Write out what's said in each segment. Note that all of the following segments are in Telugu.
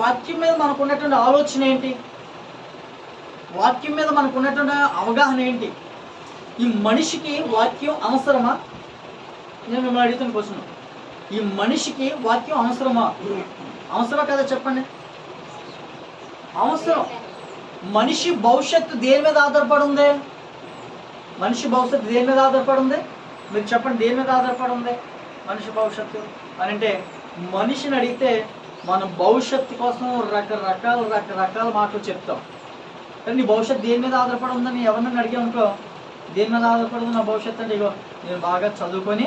వాక్యం మీద మనకు ఉన్నటువంటి ఆలోచన ఏంటి? వాక్యం మీద మనకు ఉన్నటువంటి అవగాహన ఏంటి? ఈ మనిషికి వాక్యం అవసరమా? నేను మిమ్మల్ని అడుగుతున్న క్వశ్చన్. ఈ మనిషికి వాక్యం అవసరమా? అవసరమా కదా చెప్పండి. అవసరం. మనిషి భవిష్యత్తు దేని మీద ఆధారపడి ఉంది మనిషి భవిష్యత్తు దేని మీద ఆధారపడి ఉంది మీరు చెప్పండి దేని మీద ఆధారపడి ఉంది మనిషి భవిష్యత్తు అని అంటే మనిషిని అడిగితే మన భవిష్యత్తు కోసం రకరకాల రకరకాల మాటలు చెప్తాం. కానీ నీ భవిష్యత్తు దేని మీద ఆధారపడి ఉందని ఎవరినైనా అడిగామనుకో దేని మీద ఆధారపడి ఉంది నా భవిష్యత్తు అంటే ఇగో నేను బాగా చదువుకొని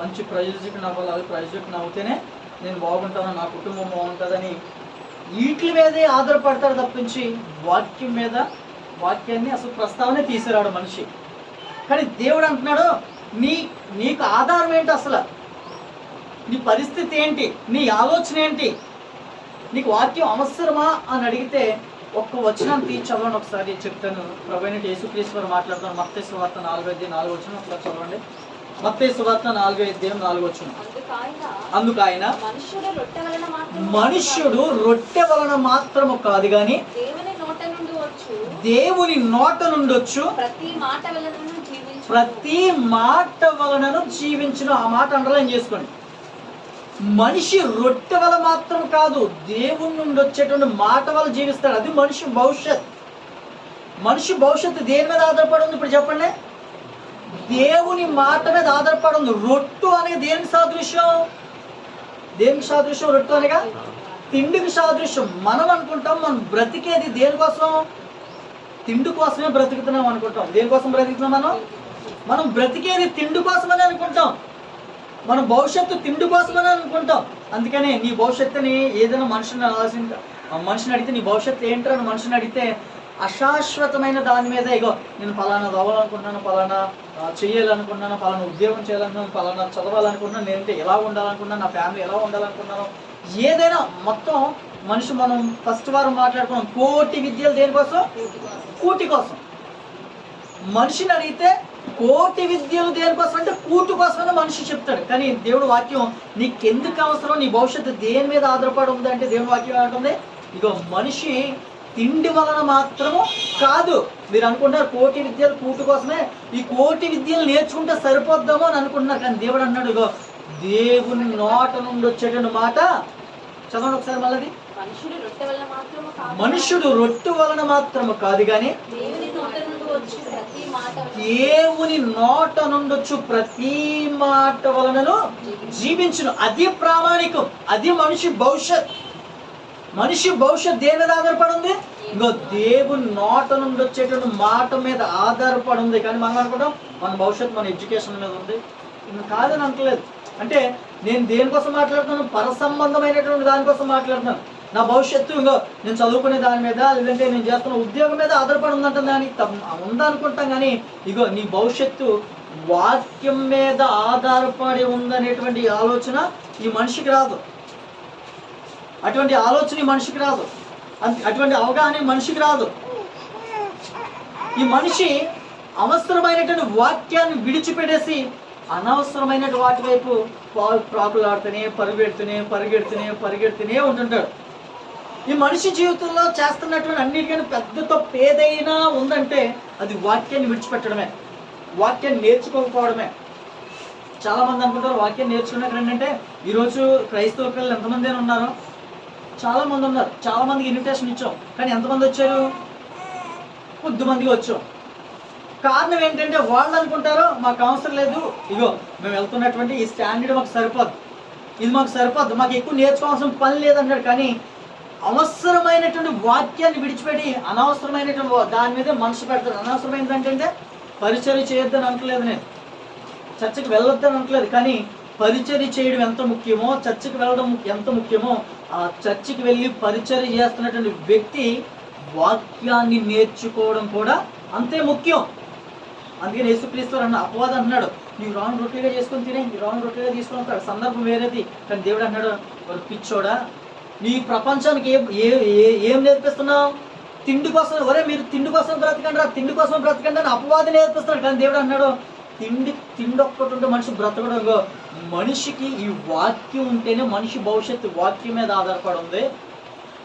మంచి ప్రయోజకుని అవ్వాలి ప్రయోజకుని అవుతేనే నేను బాగుంటాను నా కుటుంబం బాగుంటుందని వీటి మీదే ఆధారపడతాడు తప్పించి వాక్యం మీద వాక్యాన్ని అసలు ప్రస్తావనే తీసుకురాడు మనిషి. కానీ దేవుడు అంటున్నాడు నీ నీకు ఆధారం ఏంటి అసలు? నీ పరిస్థితి ఏంటి? నీ ఆలోచన ఏంటి? నీకు వాక్యం అవసరమా అని అడిగితే ఒక్క వచనం తీసి చదవండి ఒకసారి చెప్తాను. ప్రభైన యేసుక్రీశ్వరు మాట్లాడతాను మత్తేసు వార్త నాలుగో అధ్యాయం నాలుగు వచ్చిన ఒకసారి చదవండి. మత్తేసు వార్త నాలుగో అధ్యాయం నాలుగు వచ్చిన అందుకు ఆయన మనుష్యుడు రొట్టె వలన మాత్రము కాదు. గాని దేవుని నోట నుండొచ్చు ప్రతి మాట వలన జీవించు. ప్రతి మాట వలనను జీవించిన. ఆ మాట అండర్లైన్ చేసుకోండి. మనిషి రొట్టె వల్ల మాత్రం కాదు దేవుని నుండి వచ్చేటువంటి మాట వల్ల జీవిస్తాడు. అది మనిషి భవిష్యత్. మనిషి భవిష్యత్తు దేని మీద ఆధారపడి ఉంది ఇప్పుడు చెప్పండి? దేవుని మాట మీద ఆధారపడి ఉంది. రొట్టు అనేది దేనికి సాదృశ్యం? దేనికి సాదృశ్యం రొట్టు అనగా? తిండికి సాదృశ్యం. మనం అనుకుంటాం మనం బ్రతికేది దేనికోసం? తిండి కోసమే బ్రతుకుతున్నాం అనుకుంటాం. దేనికోసం బ్రతుకుతున్నాం మనం? మనం బ్రతికేది తిండి కోసమని అనుకుంటాం. మనం భవిష్యత్తు తిండి కోసమని అనుకుంటాం. అందుకనే నీ భవిష్యత్తుని ఏదైనా మనుషుని ఆలోచించ ఆ మనిషిని అడిగితే నీ భవిష్యత్తు ఏంటో అని మనిషిని అడిగితే అశాశ్వతమైన దాని మీద ఇగో నేను ఫలానా చదవాలనుకుంటున్నాను ఫలానా చేయాలనుకుంటున్నాను ఫలానా ఉద్యోగం చేయాలనుకున్నాను ఫలానా చదవాలనుకుంటున్నాను నేనంటే ఎలా ఉండాలనుకున్నాను నా ఫ్యామిలీ ఎలా ఉండాలనుకున్నాను ఏదైనా మొత్తం మనిషి మనం ఫస్ట్ వారం మాట్లాడుకున్నాం కోటి విద్యలు దేనికోసం? కూటి కోసం. మనిషిని అడిగితే కోటి విద్యలు దేనికోసం అంటే కూటు కోసమని మనిషి చెప్తాడు. కానీ దేవుడు వాక్యం నీకెందుకు అవసరం? నీ భవిష్యత్తు దేని మీద ఆధారపడి ఉంది అంటే దేవుడు వాక్యం ఏమంటుంది? ఇగో మనిషి తిండి వలన మాత్రము కాదు. మీరు అనుకుంటారు కోటి విద్యలు కూటు కోసమే. ఈ కోటి విద్యలు నేర్చుకుంటే సరిపోద్దామో అని అనుకుంటున్నారు. కానీ దేవుడు అన్నాడు ఇగో దేవుని నోట నుండి వచ్చేటువంటి మాట చదవండి ఒకసారి మళ్ళీ మనుషుడు రొట్టు వలన మాత్రము కాదు. కానీ దేవుని నోట నుండొచ్చు ప్రతి మాట వలనను జీవించును. అది ప్రామాణికం. అది మనిషి భవిష్యత్. మనిషి భవిష్యత్ దేని మీద ఆధారపడి ఉంది ఇంకో దేవుని నోట నుండి వచ్చేటువంటి మాట మీద ఆధారపడి ఉంది కానీ మనం అనుకుంటాం మన భవిష్యత్ మన ఎడ్యుకేషన్ మీద ఉంది. ఇంకా కాదని అనట్లేదు. అంటే నేను దేనికోసం మాట్లాడుతున్నాను? పర సంబంధమైనటువంటి దానికోసం మాట్లాడుతున్నాను. నా భవిష్యత్తు ఇంకో నేను చదువుకునే దాని మీద లేదంటే నేను చేస్తున్న ఉద్యోగం మీద ఆధారపడి ఉందంటాం దాని ఉందనుకుంటాం కానీ ఇగో నీ భవిష్యత్తు వాక్యం మీద ఆధారపడి ఉందనేటువంటి ఆలోచన ఈ మనిషికి రాదు. అటువంటి ఆలోచన ఈ మనిషికి రాదు. అటువంటి అవగాహన మనిషికి రాదు. ఈ మనిషి అవసరమైనటువంటి వాక్యాన్ని విడిచిపెట్టేసి అనవసరమైన వాటి వైపు పా- ప్రాకులాడుతూనే పరిగెడుతూనే పరిగెడుతూనే పరిగెడుతూనే ఉంటుంటాడు. ఈ మనిషి జీవితంలో చేస్తున్నటువంటి అన్నిటికన్నా పెద్ద తప్పు ఏదైనా ఉందంటే అది వాక్యాన్ని విడిచిపెట్టడమే. వాక్యాన్ని నేర్చుకోకపోవడమే. చాలా మంది అనుకుంటారు వాక్యం నేర్చుకున్నాక ఏంటంటే ఈరోజు క్రైస్తవ పిల్లలు ఎంతమంది అయినా ఉన్నారు? చాలా మంది ఉన్నారు. చాలా మందికి ఇన్విటేషన్ ఇచ్చాం. కానీ ఎంతమంది వచ్చారు? కొద్ది మందికి వచ్చాం. కారణం ఏంటంటే వాళ్ళు అనుకుంటారు మాకు అవసరం లేదు. ఇగో మేము వెళ్తున్నటువంటి ఈ స్టాండర్డ్ మాకు సరిపోదు. ఇది మాకు సరిపోద్దు మాకు ఎక్కువ నేర్చుకోవాల్సిన పని లేదన్నాడు కానీ అవసరమైనటువంటి వాక్యాన్ని విడిచిపెట్టి అనవసరమైనటువంటి దాని మీద మనసు పెడతారు. అనవసరమైనది ఏంటంటే పరిచయం చేయొద్దని అనట్లేదు నేను. చర్చకు వెళ్ళొద్దని అనట్లేదు కానీ పరిచర్య చేయడం ఎంత ముఖ్యమో చర్చకు వెళ్ళడం ఎంత ముఖ్యమో ఆ చర్చికి వెళ్ళి పరిచర్య చేస్తున్నటువంటి వ్యక్తి వాక్యాన్ని నేర్చుకోవడం కూడా అంతే ముఖ్యం. అందుకని యేసుక్రీస్తు అన్న అపవాదం అన్నాడు. నీవు రాను రొట్టెగా చేసుకొని తినే నీ రాను రొట్టెగా తీసుకుని సందర్భం వేరేది. కానీ దేవుడు అన్నాడు వాడు పిచ్చోడా? నీ ప్రపంచానికి ఏం ఏ- ఏ- ఏం నేర్పిస్తున్నావు? తిండి కోసం ఒరే మీరు తిండి కోసం బ్రతకండి రా తిండి కోసం బ్రతకండి అని అపవాది నేర్పిస్తున్నాడు. కానీ దేవుడు అన్నాడు తిండి తిండి ఒక్కటి ఉంటే మనిషి బ్రతకడం. మనిషికి ఈ వాక్యం ఉంటేనే మనిషి భవిష్యత్తు వాక్యం మీద ఆధారపడి ఉంది.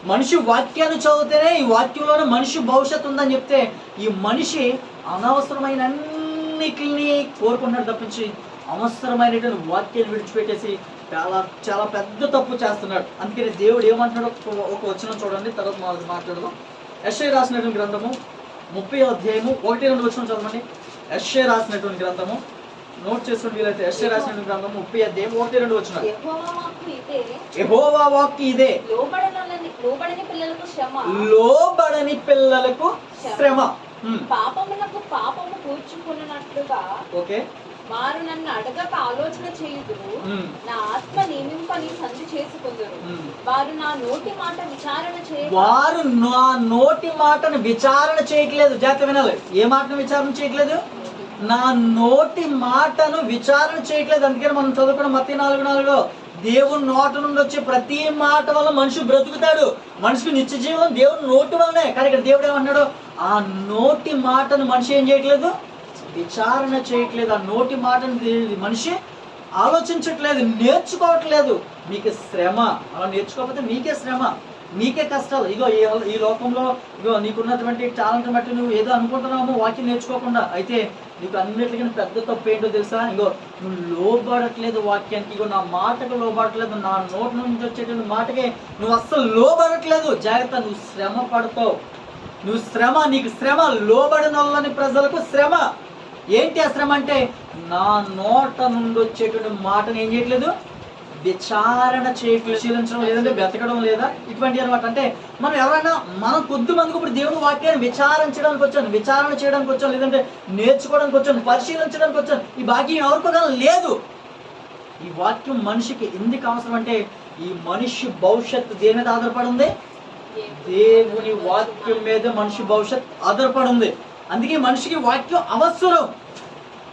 మనిషి వాక్యాన్ని చదివితేనే ఈ వాక్యంలోనే మనిషి భవిష్యత్తు ఉందని చెప్తే ఈ మనిషి అనవసరమైన అన్నిటిని కోరుకుంటున్నాడు తప్పించి అవసరమైనటువంటి వాక్యాన్ని విడిచిపెట్టేసి చాలా చాలా పెద్ద తప్పు చేస్తున్నాడు. అందుకని దేవుడు ఏమంటున్నాడో ఒక- ఒక వచనం చూడండి తర్వాత మనం మాట్లాడదాం. యశ్ఐ రాసినటువంటి గ్రంథము ముప్పై అధ్యాయము ఒకటి రెండు వచనం చదవండి. యశ్ఐ రాసినటువంటి గ్రంథము నోట్ చేసుకుని వీలైతే. యశ్ఐ రాసినటువంటి గ్రంథము ముప్పై అధ్యాయం ఒకటి రెండు వచనం యెహోవా వాక్కు ఇదే. లోబడని పిల్లలకు శ్రమ. పాపమునకు పాపము కూర్చుకున్నట్లుగా ఓకే. వారు నన్ను అడగక ఆలోచన చేయుదురు. నా ఆత్మ సంధి చేసుకుందరు. వారు నా నోటి మాట విచారణ చేయ వారు నా నోటి మాటను విచారణ చేయట్లేదు. జాగ్రత్త వినాలి. ఏ మాటను విచారణ చేయట్లేదు? నా నోటి మాటను విచారణ చేయట్లేదు. అందుకని మనం చదువుకున్న మత్తి నాలుగు నాలుగులో దేవుని నోట నుండి వచ్చే ప్రతి మాట వల్ల మనిషి బ్రతుకుతాడు. మనిషికి నిత్య జీవం దేవుని నోటి వల్లనే. కానీ ఇక్కడ దేవుడు ఏమన్నాడు ఆ నోటి మాటను మనిషి ఏం చేయట్లేదు? విచారణ చేయట్లేదు. ఆ నోటి మాటను మనిషి ఆలోచించట్లేదు నేర్చుకోవట్లేదు. మీకు శ్రమ. అలా నేర్చుకోకపోతే మీకే శ్రమ. నీకే కష్టాలు. ఇగో ఈ లోకంలో ఇగో నీకున్నటువంటి టాలెంట్ బట్టి నువ్వు ఏదో అనుకుంటున్నావు వాక్యం నేర్చుకోకుండా. అయితే నీకు అన్నిటికీ పెద్ద తప్పు ఏంటో తెలుసా? ఇగో నువ్వు లోబడట్లేదు వాక్యానికి. ఇగో నా మాటకు లోబడట్లేదు. నా నోటి నుంచి వచ్చేటువంటి మాటకి నువ్వు అస్సలు లోబడట్లేదు. జాగ్రత్త నువ్వు శ్రమ పడతావు నువ్వు శ్రమ నీకు శ్రమ లోబడినొల్లని ప్రజలకు శ్రమ. ఏంటి ఆ శ్రమ అంటే నా నోట నుండి వచ్చేటువంటి మాటను ఏం చేయట్లేదు? విచారణ చేయట్లేదు శీలించడం లేదంటే బ్రతకడం లేదా? ఇటువంటి అనమాట అంటే మనం ఎవరైనా మనం కొద్ది మందికి ఇప్పుడు దేవుని వాక్యాన్ని విచారించడానికి వచ్చాను విచారణ చేయడానికి వచ్చాను లేదంటే నేర్చుకోవడానికి వచ్చాను పరిశీలించడానికి వచ్చాను ఈ భాగ్యం ఎవరికో లేదు. ఈ వాక్యం మనిషికి ఎందుకు అవసరం అంటే ఈ మనిషి భవిష్యత్తు దేని మీద ఆధారపడి ఉంది దేవుని వాక్యం మీద మనిషి భవిష్యత్ ఆధారపడి ఉంది అందుకే మనిషికి వాక్యం అవసరం.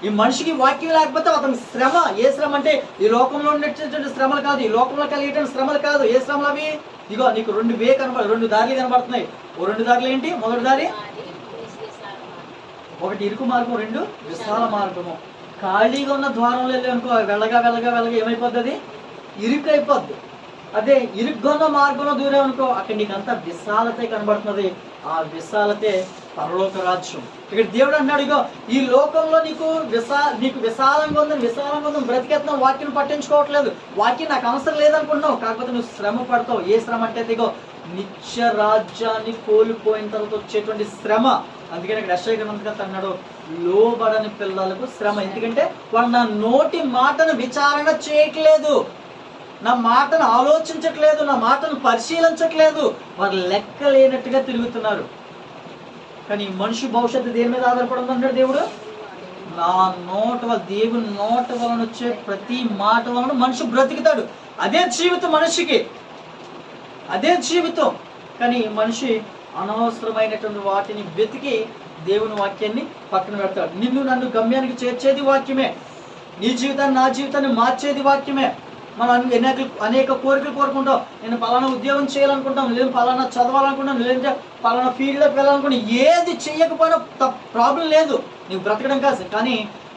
ఈ మనిషికి వాక్యం లేకపోతే అతని శ్రమ ఏ శ్రమ అంటే ఈ లోకంలో ఉండేటటువంటి శ్రమలు కాదు ఈ లోకంలో కలిగేటువంటి శ్రమలు కాదు. ఏ శ్రమలు అవి? ఇగో నీకు రెండు వే కనబడు రెండు దారులు కనబడుతున్నాయి. ఓ రెండు దారులు ఏంటి? మొదటి దారి? ఒకటి ఇరుకు మార్గం రెండు విశాల మార్గము. ఖాళీగా ఉన్న ద్వారంలో వెళ్ళి అనుకో వెళ్ళగా వెళ్ళగా వెళ్ళగా ఏమైపోద్ది ఇరుకు అయిపోద్ది అదే ఇరుగ్గా మార్గంలో దూరం అనుకో అక్కడ నీకు విశాలతే కనబడుతున్నది. ఆ విశాలతే పరలోక రాజ్యం. ఇక్కడ దేవుడు అన్నాడు ఇగో ఈ లోకంలో నీకు విశా నీకు విశాలంగా ఉందని విశాలంగా ఉందని బ్రతికెత్తున్నావు వాక్యం పట్టించుకోవట్లేదు. వాక్యం నాకు అవసరం లేదనుకుంటున్నావు కాకపోతే నువ్వు శ్రమ పడతావు. ఏ శ్రమ అంటే ఇగో నిత్య రాజ్యాన్ని కోల్పోయిన తర్వాత వచ్చేటువంటి శ్రమ. అందుకని ఇక్కడ అశ్వయ గ్రంథకర్త అన్నాడు లోబడని పిల్లలకు శ్రమ. ఎందుకంటే వాళ్ళు నా నోటి మాటను విచారణ చేయట్లేదు. నా మాటను ఆలోచించట్లేదు నా మాటను పరిశీలించట్లేదు. వారు లెక్క లేనట్టుగా తిరుగుతున్నారు. కానీ మనిషి భవిష్యత్తు దేని మీద ఆధారపడి దేవుడు? నా నోట వల్ల దేవుని నోట వలన వచ్చే ప్రతి మాట వలన మనిషి బ్రతుకుతాడు. అదే జీవితం మనిషికి. అదే జీవితం. కానీ మనిషి అనవసరమైనటువంటి వాటిని వెతికి దేవుని వాక్యాన్ని పక్కన పెడతాడు. నిన్ను నన్ను గమ్యానికి చేర్చేది వాక్యమే. నీ జీవితాన్ని నా జీవితాన్ని మార్చేది వాక్యమే. మనం అనేక అనేక కోరికలు కోరుకుంటాం. నేను పలానా ఉద్యోగం చేయాలనుకుంటాం లేదు పలానా చదవాలనుకుంటాం లేదంటే పలానా ఫీల్డ్లోకి వెళ్ళాలనుకుంటాం. ఏది చేయకపోయినా ప్రాబ్లం లేదు. నీకు బ్రతకడం కాదు. కానీ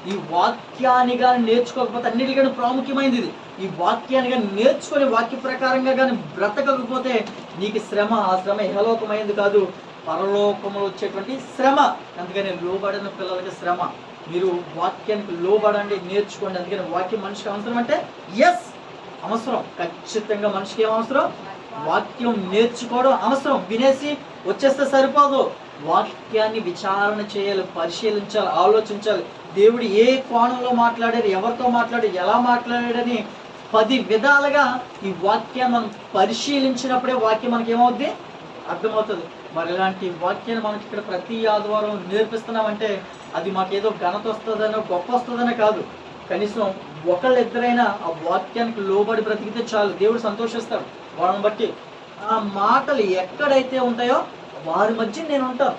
ఈ వాక్యాన్ని కానీ నేర్చుకోకపోతే అన్నిటికంటే ప్రాముఖ్యమైనది ఇది. ఈ వాక్యాన్ని కానీ నేర్చుకొని వాక్య ప్రకారంగా కానీ బ్రతకకపోతే నీకు శ్రమ ఆ శ్రమ ఇహలోకమైంది కాదు. పరలోకంలో వచ్చేటువంటి శ్రమ. అందుకని లోబడిన పిల్లలకి శ్రమ. మీరు వాక్యానికి లోబడండి నేర్చుకోండి. అందుకని వాక్యం మనిషికి అవసరం అంటే ఎస్ అవసరం. ఖచ్చితంగా మనిషికి ఏం అవసరం? వాక్యం నేర్చుకోవడం అవసరం. వినేసి వచ్చేస్తే సరిపోదు. వాక్యాన్ని విచారణ చేయాలి పరిశీలించాలి ఆలోచించాలి. దేవుడు ఏ కోణంలో మాట్లాడారు ఎవరితో మాట్లాడారు ఎలా మాట్లాడాడని పది విధాలుగా ఈ వాక్యాన్ని మనం పరిశీలించినప్పుడే వాక్యం మనకి ఏమవుద్ది? అర్థమవుతుంది. మరి ఇలాంటి వాక్యాన్ని మనకి ఇక్కడ ప్రతి ఆదివారం నేర్పిస్తున్నామంటే అది మాకేదో ఘనత వస్తుందనో గొప్ప వస్తుందనే కాదు. కనీసం ఒకళ్ళిద్దరైనా ఆ వాక్యానికి లోబడి బ్రతికితే చాలు. దేవుడు సంతోషిస్తాడు. వాళ్ళని బట్టి. ఆ మాటలు ఎక్కడైతే ఉంటాయో వారి మధ్య నేను ఉంటాను.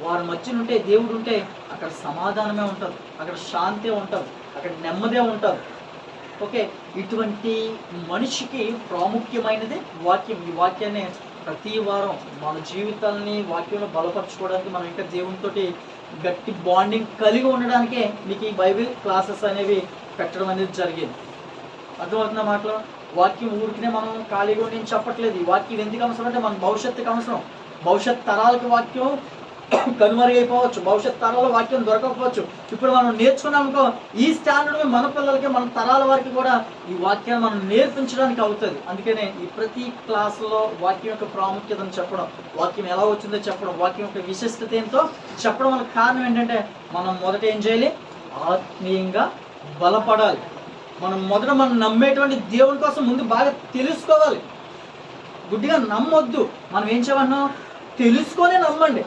వారి మధ్య ఉంటే దేవుడు ఉంటే అక్కడ సమాధానమే ఉంటుంది. అక్కడ శాంతి ఉంటుంది. అక్కడ నెమ్మదే ఉంటుంది. ఓకే? ఇటువంటి మనిషికి ప్రాముఖ్యమైనది వాక్యం. ఈ వాక్యాన్ని ప్రతి వారం మన జీవితాల్ని వాక్యంలో బలపరచుకోవడానికి మనం ఇంకా దేవునితో గట్టి బాండింగ్ కలిగి ఉండడానికే మీకు ఈ బైబిల్ క్లాసెస్ అనేవి పెట్టడం అనేది జరిగింది. అర్థమవుతుందా మాటలో? వాక్యం ఊరికినే మనం ఖాళీగా ఉండి చెప్పట్లేదు. ఈ వాక్యం ఎందుకు అవసరం అంటే మన భవిష్యత్తుకి అవసరం. భవిష్యత్ తరాలకు వాక్యం కనుమరుగైపోవచ్చు. భవిష్యత్ తరాల వాక్యం దొరకకపోవచ్చు. ఇప్పుడు మనం నేర్చుకున్నాం ఈ స్టాండర్డ్ మన పిల్లలకి మన తరాల వారికి కూడా ఈ వాక్యాన్ని మనం నేర్పించడానికి అవుతుంది. అందుకనే ఈ ప్రతి క్లాసులో వాక్యం యొక్క ప్రాముఖ్యతను చెప్పడం వాక్యం ఎలా వచ్చిందో చెప్పడం వాక్యం యొక్క విశిష్టత ఏంటో చెప్పడం వల్ల కారణం ఏంటంటే మనం మొదట ఏం చేయాలి? ఆత్మీయంగా బలపడాలి. మనం మొదట మనం నమ్మేటువంటి దేవుని కోసం ముందు బాగా తెలుసుకోవాలి. గుడ్డిగా నమ్మొద్దు. మనం ఏం చేయమన్నాం తెలుసుకొనే నమ్మండి.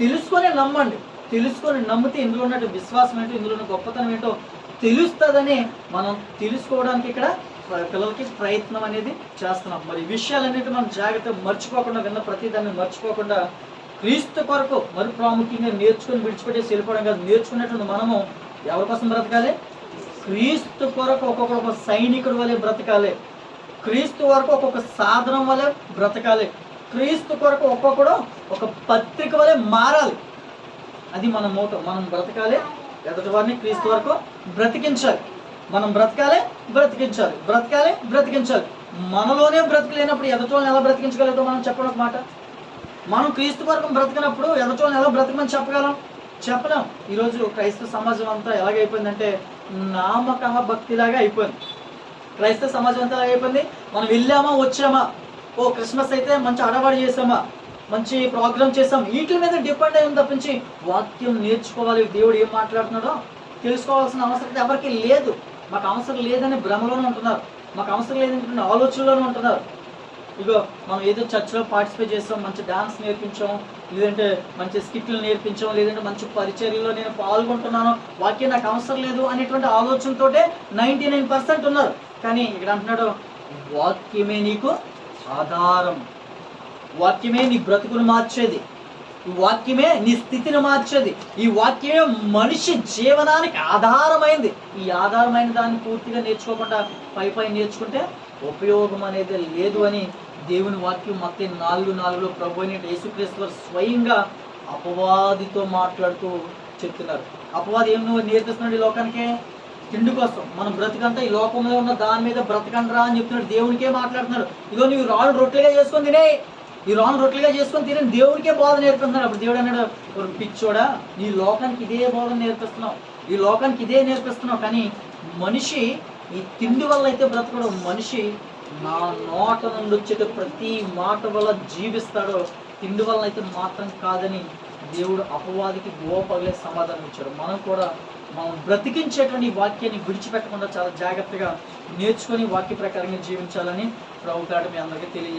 తెలుసుకొని నమ్మండి. తెలుసుకొని నమ్మితే ఇందులో ఉన్నట్టు విశ్వాసం ఏంటో ఇందులో ఉన్న గొప్పతనం ఏంటో తెలుస్తుందని మనం తెలుసుకోవడానికి ఇక్కడ పిల్లలకి ప్రయత్నం అనేది చేస్తున్నాం. మరి విషయాలన్నిటి మనం జాగ్రత్తగా మర్చిపోకుండా విన్న ప్రతి దాన్ని మర్చిపోకుండా క్రీస్తు కొరకు మరి ప్రాముఖ్యంగా నేర్చుకుని విడిచిపెట్టేసి వెళ్ళిపోవడం కాదు. నేర్చుకునేటువంటి మనము. ఎవరి కోసం బ్రతకాలి? క్రీస్తు కొరకు ఒక్కొక్కరు ఒక సైనికుడు వలె బ్రతకాలి. క్రీస్తు వరకు ఒక్కొక్క సాధనం వలె బ్రతకాలి. క్రీస్తు కొరకు ఒక్కొక్కడు ఒక పత్రిక వలె మారాలి. అది మన మోటో మనం బ్రతకాలి. ఎదుటి వారిని క్రీస్తు వరకు బ్రతికించాలి. మనం బ్రతకాలి బ్రతికించాలి. బ్రతకాలి బ్రతికించాలి. మనలోనే బ్రతకలేనప్పుడు ఎదుటి వాళ్ళని ఎలా బ్రతికించగలుగుతాం మనం? చెప్పడం ఒక మాట. మనం క్రీస్తు వరకు బ్రతికినప్పుడు ఎదుటి వాళ్ళని ఎలా బ్రతకమని చెప్పగలం? చెప్పలేం. ఈరోజు క్రైస్తవ సమాజం అంతా ఎలాగైపోయిందంటే నామక భక్తిలాగా అయిపోయింది. క్రైస్తవ సమాజం అంతా అయిపోయింది మనం వెళ్ళామా వచ్చామా? ఓ క్రిస్మస్ అయితే మంచి అడవాడు చేసామా మంచి ప్రోగ్రామ్ చేసాం వీటి మీద డిపెండ్ అయ్యి తప్పించి వాక్యం నేర్చుకోవాలి. దేవుడు ఏం మాట్లాడుతున్నాడో తెలుసుకోవాల్సిన అవసరం ఎవరికి లేదు. మాకు అవసరం లేదని భ్రమలోనే ఉంటున్నారు. మాకు అవసరం లేదని ఆలోచనలోనే ఉంటున్నారు. ఇగో మనం ఏదో చర్చ్లో పార్టిసిపేట్ చేస్తాం మంచి డాన్స్ నేర్పించాం లేదంటే మంచి స్కిట్లు నేర్పించాం లేదంటే మంచి పరిచర్యలో నేను పాల్గొంటున్నాను వాక్యం నాకు అవసరం లేదు అనేటువంటి ఆలోచనతోటే నైంటీ నైన్ పర్సెంట్ ఉన్నారు. కానీ ఇక్కడ అంటున్నాడు వాక్యమే నీకు ఆధారం. వాక్యమే నీ బ్రతుకును మార్చేది. ఈ వాక్యమే నీ స్థితిని మార్చేది. ఈ వాక్యమే మనిషి జీవనానికి ఆధారమైంది. ఈ ఆధారమైన దాన్ని పూర్తిగా నేర్చుకోకుండా పై పై నేర్చుకుంటే ఉపయోగం అనేది లేదు అని దేవుని వాక్యం మొత్తం నాలుగు నాలుగులో ప్రభు అయిన యేసుక్రీశ్వర్ స్వయంగా అపవాదితో మాట్లాడుతూ చెప్తున్నారు. అపవాది ఏం నువ్వు నేర్పిస్తున్నాడు ఈ లోకానికి? తిండి కోసం మనం బ్రతికంతా ఈ లోకంలో ఉన్న దాని మీద బ్రతకండ్రా అని చెప్తున్నాడు. దేవునికే మాట్లాడుతున్నాడు. ఇదో నీవు రాళ్ళు రొట్టెలుగా చేసుకొని తినే ఈ రాను రొట్టెలుగా చేసుకొని తినే దేవునికే బోధ నేర్పిస్తున్నాడు. అప్పుడు దేవుడు అన్నాడు పిచ్చోడా నీ లోకానికి ఇదే బోధన నేర్పిస్తున్నావు. ఈ లోకానికి ఇదే నేర్పిస్తున్నావు. కానీ మనిషి ఈ తిండి వల్ల అయితే బ్రతకడు. మనిషి నా నోట నుండి వచ్చేట ప్రతి మాట వల్ల జీవిస్తాడో. తిండి వల్ల అయితే మాత్రం కాదని దేవుడు అపవాదికి గోపగలే సమాధానం ఇచ్చాడు. మనం కూడా మనం బ్రతికించేటువంటి వాక్యాన్ని విడిచిపెట్టకుండా చాలా జాగ్రత్తగా నేర్చుకొని వాక్య ప్రకారంగా జీవించాలని ప్రభు మీ అందరికీ తెలియజేస్తాను